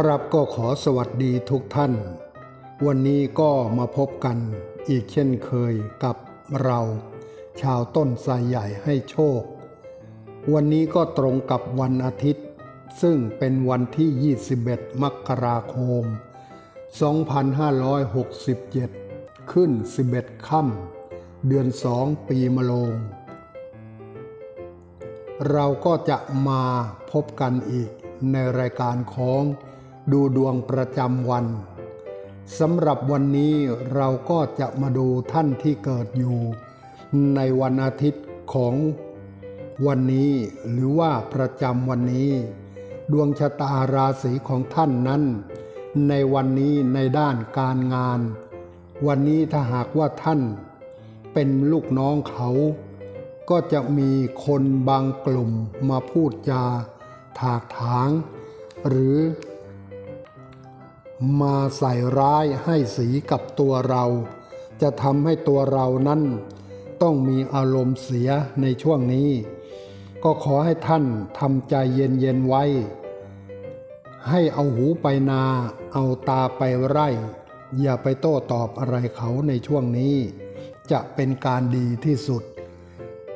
ครับก็ขอสวัสดีทุกท่าน วันนี้ก็มาพบกันอีกเช่นเคยกับเรา ชาวต้นไทรใหญ่ให้โชค วันนี้ก็ตรงกับวันอาทิตย์ ซึ่งเป็นวันที่ 21 มกราคม 2567 ขึ้น 11 ค่ำเดือน 2 ปีมะโรงเราก็จะมาพบกันอีกในรายการของ ดูดวงประจำวันสำหรับวันนี้เราก็จะมาดูท่านที่เกิดอยู่ ในวันอาทิตย์ของวันนี้หรือว่าประจำวันนี้ ดวงชะตาราศีของท่านนั้น ในวันนี้ในด้านการงาน วันนี้ถ้าหากว่าท่าน เป็นลูกน้องเขา ก็จะมีคนบางกลุ่มมาพูดจา ถากถาง หรือ มาใส่ร้ายให้สีกับตัวเรา จะทำให้ตัวเรานั้น ต้องมีอารมณ์เสียในช่วงนี้ ก็ขอให้ท่านทำใจเย็นๆไว้ ให้เอาหูไปนา เอาตาไปไร่ อย่าไปโต้ตอบอะไรเขาในช่วงนี้ จะเป็นการดีที่สุด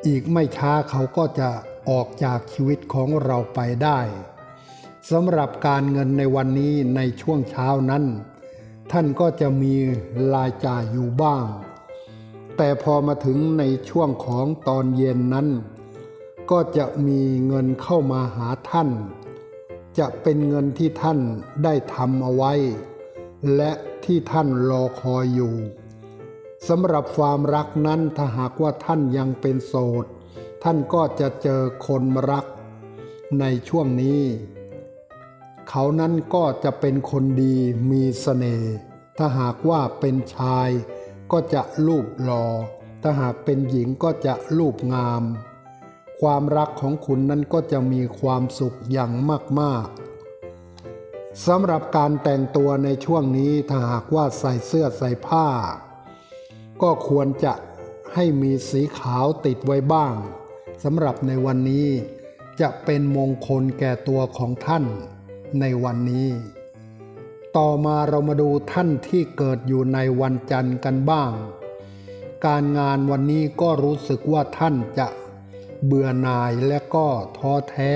อีกไม่ช้าเขาก็จะออกจากชีวิตของเราไปได้ สำหรับการเงินในวันนี้ในช่วงเช้านั้น ท่านก็จะมีรายจ่ายอยู่บ้าง แต่พอมาถึงในช่วงของตอนเย็นนั้น ก็จะมีเงินเข้ามาหาท่าน จะเป็นเงินที่ท่านได้ทำเอาไว้ และที่ท่านรอคอยอยู่สำหรับความรักนั้นถ้าหากว่าท่านยังเป็นโสด ท่านก็จะเจอคนรักในช่วงนี้ เขานั้นก็จะเป็นคนดีมีเสน่ห์ถ้าหากว่าเป็นชาย ก็จะรูปหลอ่อถ้าหากเป็นหญิงก็จะรูปงาม ความรักของคุณนั้นก็จะมีความสุขอย่างมากๆสำหรับการแต่งตัวในช่วงนี้ถ้าหากว่าใส่เสื้อใส่ผ้า ก็ควรจะให้มีสีขาวติดไว้บ้างสำหรับในวันนี้จะเป็นมงคลแก่ตัวของท่าน ในวันนี้ ต่อมาเรามาดูท่านที่เกิดอยู่ในวันจันทร์กันบ้าง การงานวันนี้ก็รู้สึกว่าท่านจะเบื่อหน่ายและก็ท้อแท้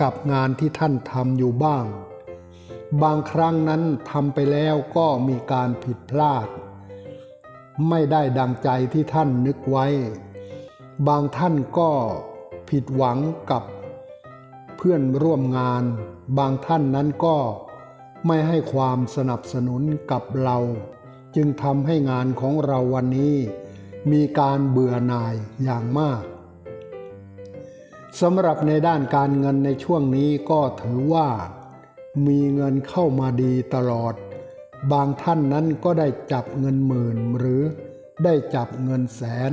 กับงานที่ท่านทำอยู่บ้าง บางครั้งนั้นทำไปแล้วก็มีการผิดพลาด ไม่ได้ดังใจที่ท่านนึกไว้ บางท่านก็ผิดหวังกับ พื่อนร่วมงาน บางท่านนั้นก็ไม่ให้ความสนับสนุนกับเรา จึงทำให้งานของเราวันนี้ มีการเบื่อหน่ายอย่างมากสำหรับในด้านการเงินในช่วงนี้ก็ถือว่า มีเงินเข้ามาดีตลอด บางท่านนั้นก็ได้จับเงินหมื่นหรือได้จับเงินแสน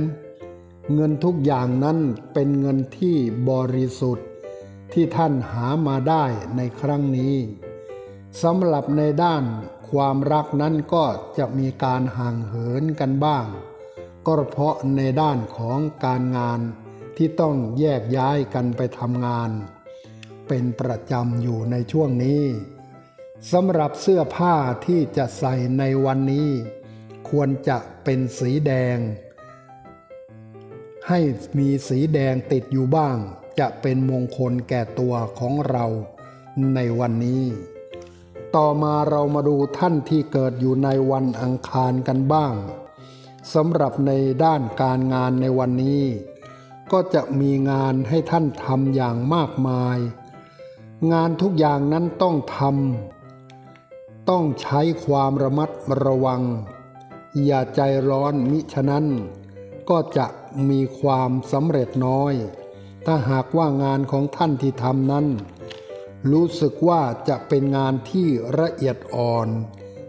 เงินทุกอย่างนั้นเป็นเงินที่บริสุทธิ์ ที่ท่านหามาได้ในครั้งนี้สำหรับในด้านความรักนั้นก็จะมีการห่างเหินกันบ้าง ก็เพราะในด้านของการงานที่ต้องแยกย้ายกันไปทำงาน เป็นประจำอยู่ในช่วงนี้สำหรับเสื้อผ้าที่จะใส่ในวันนี้ ควรจะเป็นสีแดง ให้มีสีแดงติดอยู่บ้าง จะเป็นมงคลแก่ตัวของเราในวันนี้ ต่อมาเรามาดูท่านที่เกิดอยู่ในวันอังคารกันบ้างสำหรับในด้านการงานในวันนี้ ก็จะมีงานให้ท่านทำอย่างมากมาย งานทุกอย่างนั้นต้องทำต้องใช้ความระมัดระวัง อย่าใจร้อนมิฉะนั้น ก็จะมีความสำเร็จน้อย ถ้าหากว่างานของท่านที่ทำนั้น รู้สึกว่าจะเป็นงานที่ละเอียดอ่อน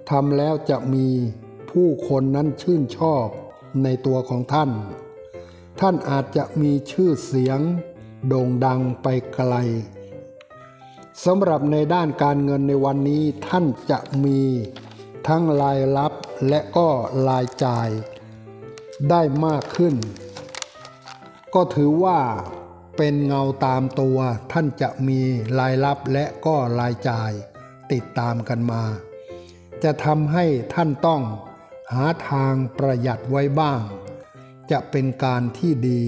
ทำแล้วจะมีผู้คนนั้นชื่นชอบในตัวของท่าน ท่านอาจจะมีชื่อเสียง โด่งดังไปไกลสำหรับในด้านการเงินในวันนี้ท่านจะมีทั้งรายรับและก็รายจ่ายได้มากขึ้น ก็ถือว่า เป็นเงาตามตัว ท่านจะมีรายรับและก็รายจ่าย ติดตามกันมา จะทำให้ท่านต้องหาทางประหยัดไว้บ้าง จะเป็นการที่ดี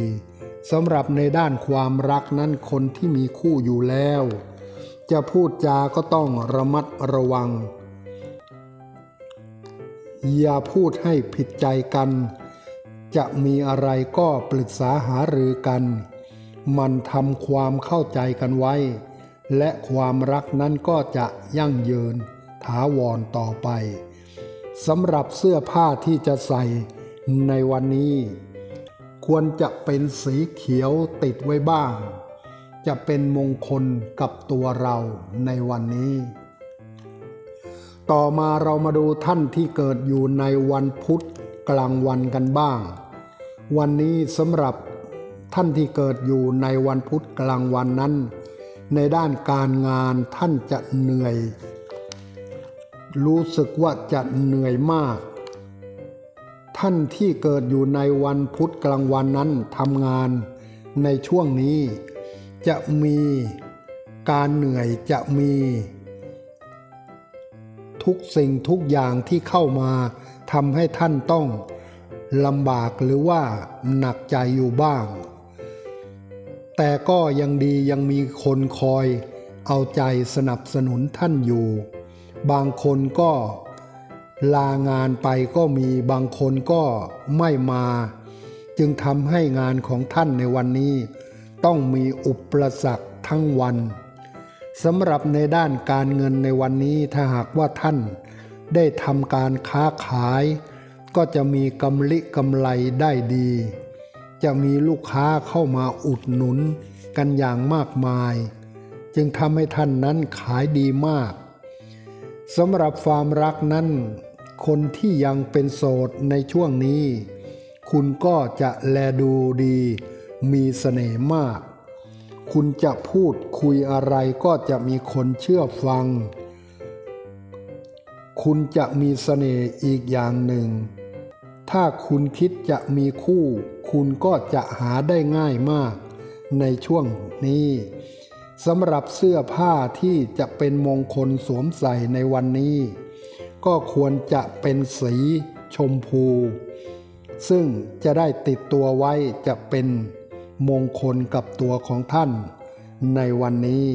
สำหรับในด้านความรักนั้นคนที่มีคู่อยู่แล้ว จะพูดจาก็ต้องระมัดระวัง อย่าพูดให้ผิดใจกัน จะมีอะไรก็ปรึกษาหารือกัน มันทำความเข้าใจกันไว้ และความรักนั้นก็จะยั่งยืน ถาวรต่อไปสำหรับเสื้อผ้าที่จะใส่ในวันนี้ ควรจะเป็นสีเขียวติดไว้บ้าง จะเป็นมงคลกับตัวเราในวันนี้ ต่อมาเรามาดูท่านที่เกิดอยู่ในวันพุธกลางวันกันบ้าง วันนี้สำหรับ ท่านที่เกิดอยู่ในวันพุธกลางวันนั้น ในด้านการงานท่านจะเหนื่อย รู้สึกว่าจะเหนื่อยมาก ท่านที่เกิดอยู่ในวันพุธกลางวันนั้นทำงานในช่วงนี้ จะมีการเหนื่อยจะมี ทุกสิ่งทุกอย่างที่เข้ามาทำให้ท่านต้องลำบากหรือว่าหนักใจอยู่บ้าง แต่ก็ยังดียังมีคนคอยเอาใจสนับสนุนท่านอยู่ บางคนก็ลางานไปก็มีบางคนก็ไม่มา จึงทำให้งานของท่านในวันนี้ ต้องมีอุปสรรคทั้งวันสำหรับในด้านการเงินในวันนี้ถ้าหากว่าท่าน ได้ทำการค้าขาย ก็จะมีกำลิกำไรได้ดี จะมีลูกค้าเข้ามาอุดหนุนกันอย่างมากมาย จึงทำให้ท่านนั้นขายดีมากสำหรับความรักนั้น คนที่ยังเป็นโสดในช่วงนี้ คุณก็จะแลดูดี มีเสน่ห์มาก คุณจะพูดคุยอะไรก็จะมีคนเชื่อฟัง คุณจะมีเสน่ห์อีกอย่างหนึ่ง ถ้าคุณคิดจะมีคู่ คุณก็จะหาได้ง่ายมาก ในช่วงนี้สำหรับเสื้อผ้าที่จะเป็นมงคลสวมใส่ในวันนี้ ก็ควรจะเป็นสีชมพู ซึ่งจะได้ติดตัวไว้จะเป็นมงคลกับตัวของท่าน ในวันนี้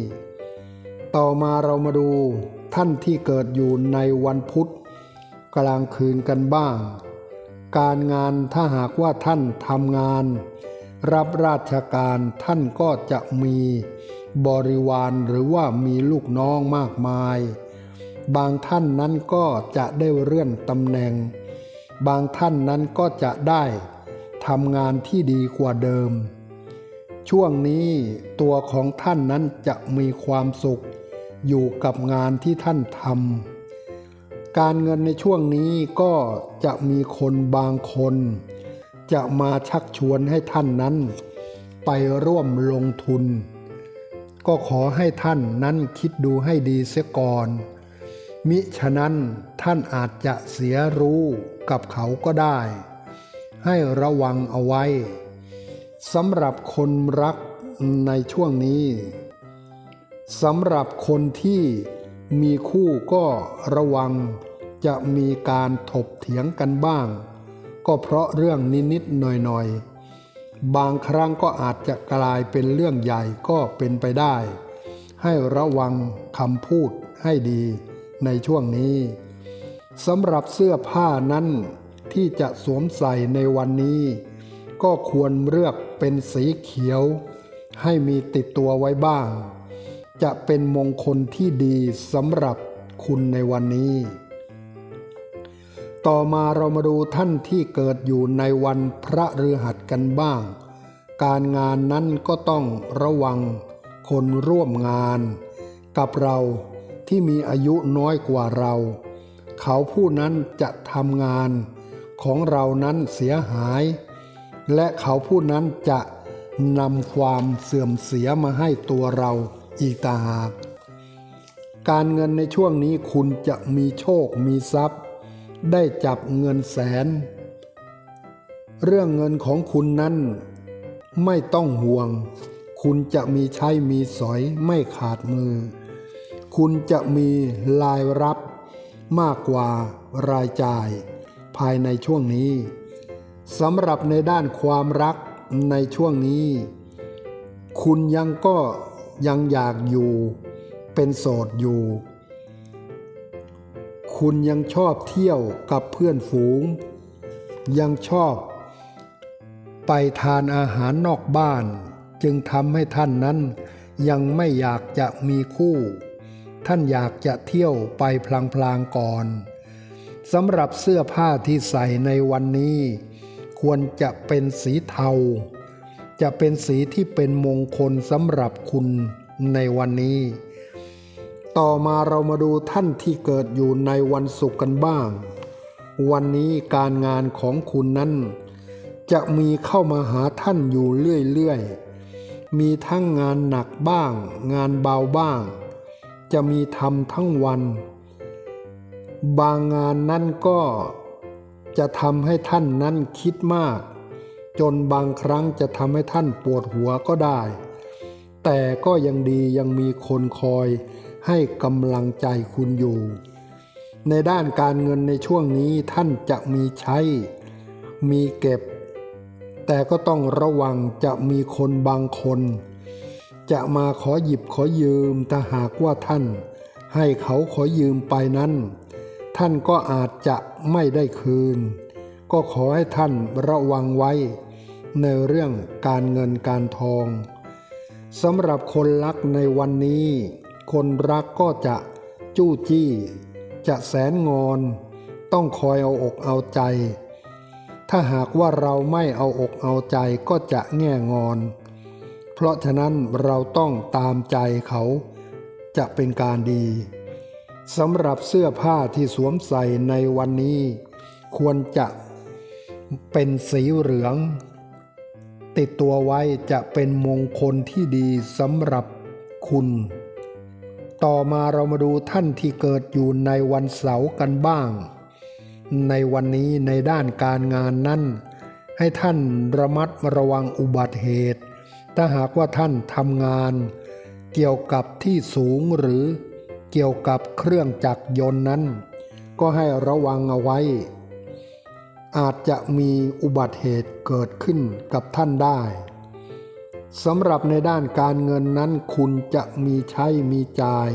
ต่อมาเรามาดูท่านที่เกิดอยู่ในวันพุธกลางคืนกันบ้าง การงานถ้าหากว่าท่านทำงาน รับราชการท่านก็จะมีบริวารหรือว่ามีลูกน้องมากมาย บางท่านนั้นก็จะได้เลื่อนตำแหน่ง บางท่านนั้นก็จะได้ทำงานที่ดีกว่าเดิม ช่วงนี้ตัวของท่านนั้นจะมีความสุขอยู่กับงานที่ท่านทำ การเงินในช่วงนี้ก็จะมีคนบางคน จะมาชักชวนให้ท่านนั้น ไปร่วมลงทุน ก็ขอให้ท่านนั้นคิดดูให้ดีเสียก่อน มิฉะนั้นท่านอาจจะเสียรู้กับเขาก็ได้ ให้ระวังเอาไว้สำหรับคนรักในช่วงนี้สำหรับคนที่มีคู่ก็ระวัง จะมีการถกเถียงกันบ้าง ก็เพราะเรื่องนิดๆหน่อยๆ บางครั้งก็อาจจะกลายเป็นเรื่องใหญ่ก็เป็นไปได้ ให้ระวังคำพูดให้ดีในช่วงนี้สำหรับเสื้อผ้านั้นที่จะสวมใส่ในวันนี้ ก็ควรเลือกเป็นสีเขียว ให้มีติดตัวไว้บ้าง จะเป็นมงคลที่ดีสำหรับคุณในวันนี้ ต่อมาเรามาดูท่านที่เกิดอยู่ในวันพระฤหัสกันบ้าง การงานนั้นก็ต้องระวังคนร่วมงาน กับเราที่มีอายุน้อยกว่าเรา เขาผู้นั้นจะทำงานของเรานั้นเสียหาย และเขาผู้นั้นจะนำความเสื่อมเสียมาให้ตัวเราอีกต่างหากการเงินในช่วงนี้คุณจะมีโชคมีทรัพย์ ได้จับเงินแสน เรื่องเงินของคุณนั้น ไม่ต้องห่วง คุณจะมีใช้มีสอยไม่ขาดมือ คุณจะมีรายรับมากกว่ารายจ่าย ภายในช่วงนี้สำหรับในด้านความรักในช่วงนี้ คุณยังก็ยังอยากอยู่ เป็นโสดอยู่ คุณยังชอบเที่ยวกับเพื่อนฝูง ยังชอบ ไปทานอาหารนอกบ้าน จึงทำให้ท่านนั้นยังไม่อยากจะมีคู่ ท่านอยากจะเที่ยวไปพลางๆก่อนสำหรับเสื้อผ้าที่ใส่ในวันนี้ ควรจะเป็นสีเทา จะเป็นสีที่เป็นมงคลสำหรับคุณในวันนี้ ต่อมาเรามาดูท่านที่เกิดอยู่ในวันศุกร์กันบ้าง วันนี้การงานของคุณนั้น จะมีเข้ามาหาท่านอยู่เรื่อยๆ มีทั้งงานหนักบ้าง งานเบาบ้าง จะมีทำทั้งวัน บางงานนั้นก็จะทำให้ท่านนั้นคิดมาก จนบางครั้งจะทำให้ท่านปวดหัวก็ได้ แต่ก็ยังดียังมีคนคอย ให้กำลังใจคุณอยู่ ในด้านการเงินในช่วงนี้ท่านจะมีใช้ มีเก็บ แต่ก็ต้องระวังจะมีคนบางคน จะมาขอหยิบขอยืมถ้าหากว่าท่าน ให้เขาขอยืมไปนั้น ท่านก็อาจจะไม่ได้คืน ก็ขอให้ท่านระวังไว้ ในเรื่องการเงินการทองสำหรับคนรักในวันนี้ คนรักก็จะจู้จี้ จะแสนงอน ต้องคอยเอาอกเอาใจ ถ้าหากว่าเราไม่เอาอกเอาใจก็จะแง่งอน เพราะฉะนั้นเราต้องตามใจเขา จะเป็นการดีสำหรับเสื้อผ้าที่สวมใส่ในวันนี้ ควรจะเป็นสีเหลือง ติดตัวไว้จะเป็นมงคลที่ดีสำหรับคุณ ต่อมาเรามาดูท่านที่เกิดอยู่ในวันเสาร์กันบ้าง ในวันนี้ในด้านการงานนั้น ให้ท่านระมัดระวังอุบัติเหตุ ถ้าหากว่าท่านทำงาน เกี่ยวกับที่สูงหรือเกี่ยวกับเครื่องจักรยนต์นั้น ก็ให้ระวังเอาไว้ อาจจะมีอุบัติเหตุเกิดขึ้นกับท่านได้ สำหรับในด้านการเงินนั้นคุณจะมีใช้มีจ่าย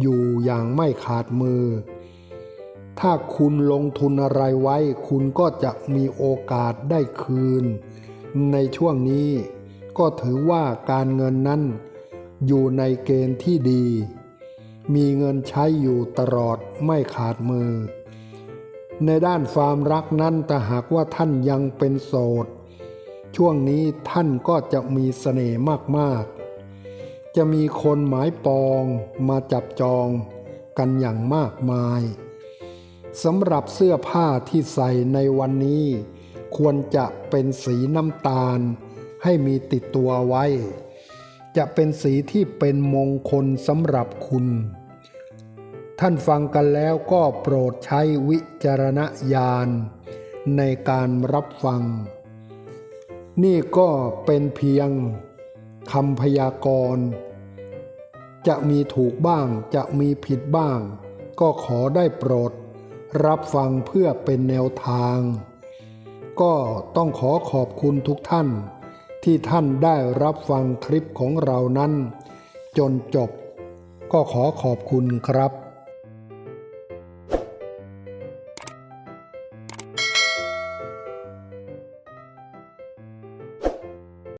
อยู่อย่างไม่ขาดมือ ถ้าคุณลงทุนอะไรไว้ คุณก็จะมีโอกาสได้คืน ในช่วงนี้ ก็ถือว่าการเงินนั้น อยู่ในเกณฑ์ที่ดี มีเงินใช้อยู่ตลอดไม่ขาดมือ ในด้านความรักนั้นแต่หากว่าท่านยังเป็นโสด ช่วงนี้ท่านก็จะมีเสน่ห์มากๆ จะมีคนหมายปองมาจับจองกันอย่างมากมายสำหรับเสื้อผ้าที่ใส่ในวันนี้ ควรจะเป็นสีน้ำตาล ให้มีติดตัวไว้ จะเป็นสีที่เป็นมงคลสำหรับคุณ ท่านฟังกันแล้วก็โปรดใช้วิจารณญาณในการรับฟัง นี่ก็เป็นเพียงคำพยากรณ์ จะมีถูกบ้างจะมีผิดบ้าง ก็ขอได้โปรด รับฟังเพื่อเป็นแนวทาง ก็ต้องขอขอบคุณทุกท่าน ที่ท่านได้รับฟังคลิปของเรานั้น จนจบ ก็ขอขอบคุณครับ